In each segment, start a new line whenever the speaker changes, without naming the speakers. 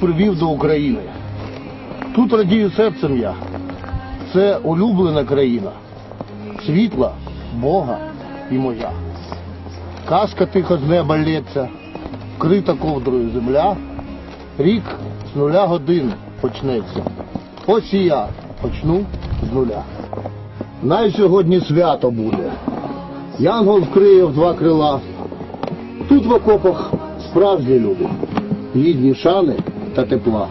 привів до України. Тут радію серцем я. Це улюблена країна. Світла, Бога і моя. Казка тихо з неба лється, вкрита ковдрою земля. Рік з нуля годин почнеться. Ось і я почну з нуля. Най сьогодні свято буде. Янгол вкриє в два крила. Тут в окопах справжні люди, гідні шани та тепла.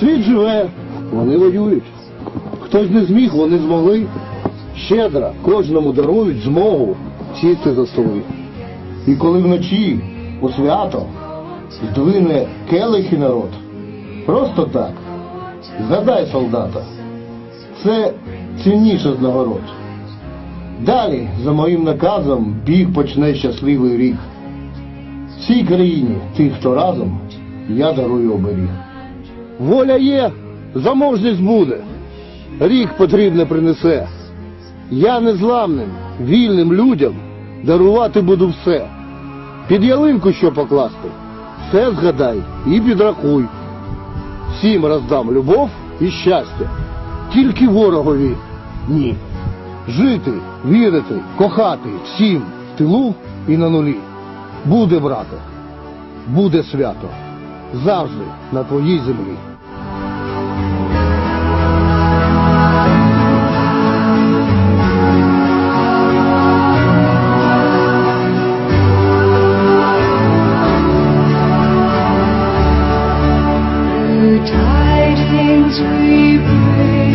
Світ живе, вони воюють. Хтось не зміг, вони змогли. Щедро кожному дарують змогу сісти за столи. І коли вночі у свято здвине келихи народ, просто так, згадай солдата, це цінніше з нагород. Далі, за моїм наказом, біг почне щасливий рік. Всій країні, тих, хто разом, я дарую оберіг. Воля є, заможність буде. Рік потрібне принесе. Я незламним, вільним людям дарувати буду все. Під ялинку що покласти, все згадай і підрахуй. Всім роздам любов і щастя, тільки ворогові ні. Жити, вірити, кохати всім в тилу і на нулі. Буде, брате, буде свято. Завжди на твоїй землі.
Through tidings we bring